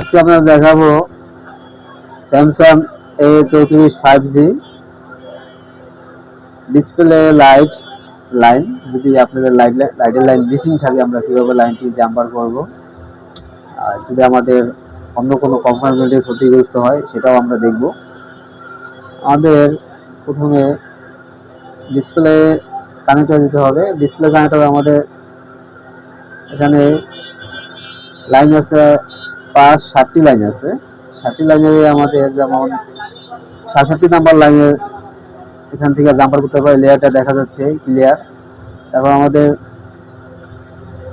আজকে আমরা দেখাবো স্যামসাং এ চৌত্রিশ five G display light line যদি আপনাদের লাইট লাইটের লাইন মিসিং থাকে, আমরা কীভাবে লাইনটি জাম্পার করব? আর যদি আমাদের অন্য কোনো কম্পার্টমেন্টে ক্ষতিগ্রস্ত হয়, সেটাও আমরা দেখব। আমাদের প্রথমে ডিসপ্লে কানেক্টর দিতে হবে। ডিসপ্লে কানেক্টর আমাদের এখানে লাইন আছে পাঁচ, সাতটি লাইন আছে। সাতটি লাইনে আমাদের যেমন সাতষট্টি নাম্বার লাইনে এখান থেকে জাম্পার করতে পারে লেয়ারটা দেখা যাচ্ছে ক্লিয়ার তারপর আমাদের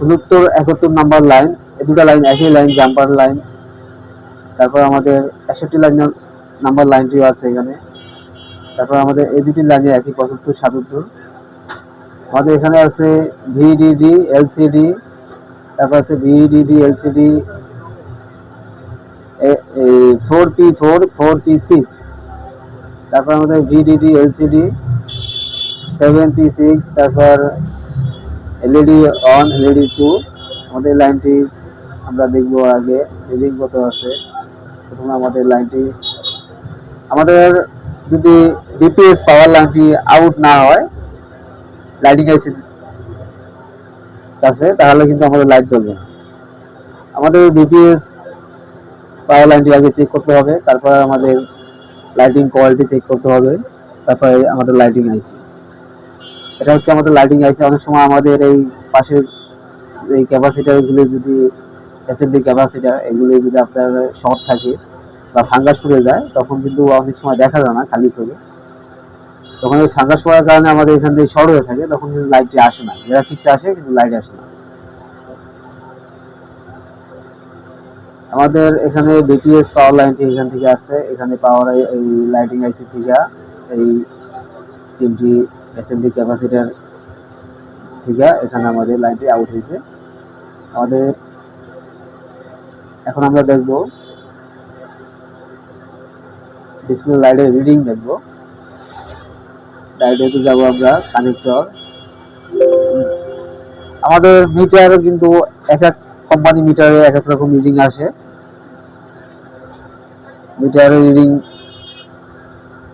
উনত্তর একাত্তর নাম্বার লাইন এই দুটো লাইন একই লাইন জাম্পার লাইন তারপর আমাদের একষট্টি লাইন নাম্বার লাইনটিও আছে এখানে। তারপর আমাদের এই দুটি লাইনে একই পঁচাত্তর, সাতাত্তর। আমাদের এখানে আছে ভিডিডি এলসিডি তারপর আছে VDD LCD four P four four P six তারপর আমাদের VDD LCD seven P six তারপর এলইডি অন এলইডি টু আমাদের লাইনটি আমরা দেখব আগে রিডিং কত আছে, প্রথমে আমাদের লাইনটি আমাদের যদি ডিপিএস পাওয়ার লাইনটি আউট না হয় লাইটিং আইসি কাছে তাহলে কিন্তু আমাদের লাইট না। আমাদের বিপিএস পাওয়ার লাইনটি আগে চেক করতে হবে, তারপর আমাদের লাইটিং কোয়ালিটি চেক করতে হবে, তারপরে আমাদের লাইটিং আইসি এটা হচ্ছে আমাদের লাইটিং আইসি অনেক সময় আমাদের এই পাশের এই ক্যাপাসিটারগুলি যদি এসএমডি ক্যাপাসিটার এগুলি যদি আপনার শর্ট থাকে বা ফাঙ্গাস পড়ে যায়, তখন কিন্তু অনেক সময় দেখা যায় না খালি চোখে। তখন এই ফাঙ্গাস পড়ার কারণে আমাদের এখান থেকে শর্ট হয়ে থাকে, তখন কিন্তু লাইটটি আসে না। গ্রাফিক্স আসে, কিন্তু লাইট আসে না। আমাদের এখানে বিপিএস পাওয়ার লাইনটি এখান থেকে আসছে এখানে পাওয়ার এই লাইটিং আইসি থেকে, এই তিনটি এসএমডি ক্যাপাসিটার থেকে এখানে আমাদের লাইনটি আউট হয়েছে। আমাদের, এখন আমরা দেখব ডিসপ্লে লাইটের রিডিং দেখব। লাইটে যাব আমরা কানেক্টর আমাদের মিটার কিন্তু এক এক কোম্পানি মিটারে এক এক রকম রিডিং আসে। মিটারের রিডিং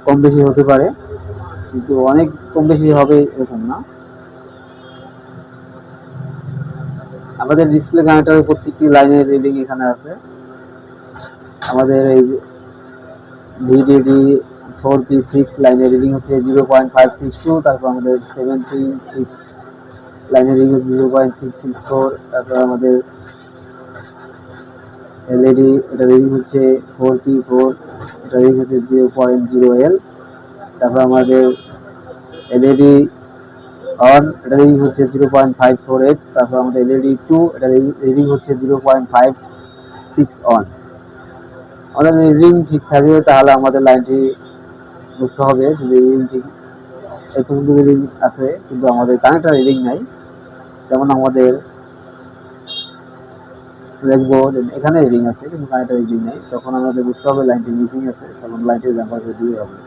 কম বেশি হতে পারে, কিন্তু অনেক কম বেশি হবে এরকম না। আমাদের ডিসপ্লে কানেক্টরের প্রত্যেকটি লাইনের রিডিং এখানে আছে। আমাদের এই ভিডিডি ফোর পি সিক্স লাইনের রিডিং হচ্ছে zero point five six two তারপর আমাদের সেভেন থ্রি সিক্স লাইনের reading zero point six six four তারপর আমাদের এলইডি এটা রিডিং হচ্ছে ফোর পি ফোর এটা রিডিং হচ্ছে জিরো পয়েন্ট জিরো এল তারপর আমাদের এলইডি অন এটা রিডিং হচ্ছে zero point five four eight তারপর আমাদের এলইডি টু এটা রিডিং হচ্ছে zero point five six on আমাদের রিডিং ঠিক থাকে, তাহলে আমাদের লাইনটি বুঝতে হবে, যদি রিডিং ঠিক এই পর্যন্ত রিডিং আছে কিন্তু আমাদের কানেক্টার রিডিং নাই। যেমন আমাদের দেখব এখানে রিডিং আছে, কিন্তু কানেক্টার রিডিং নেই। তখন আমাদের বুঝতে হবে লাইনটি মিসিং আছে, তখন লাইনটি জাম্পার দিয়ে হবে।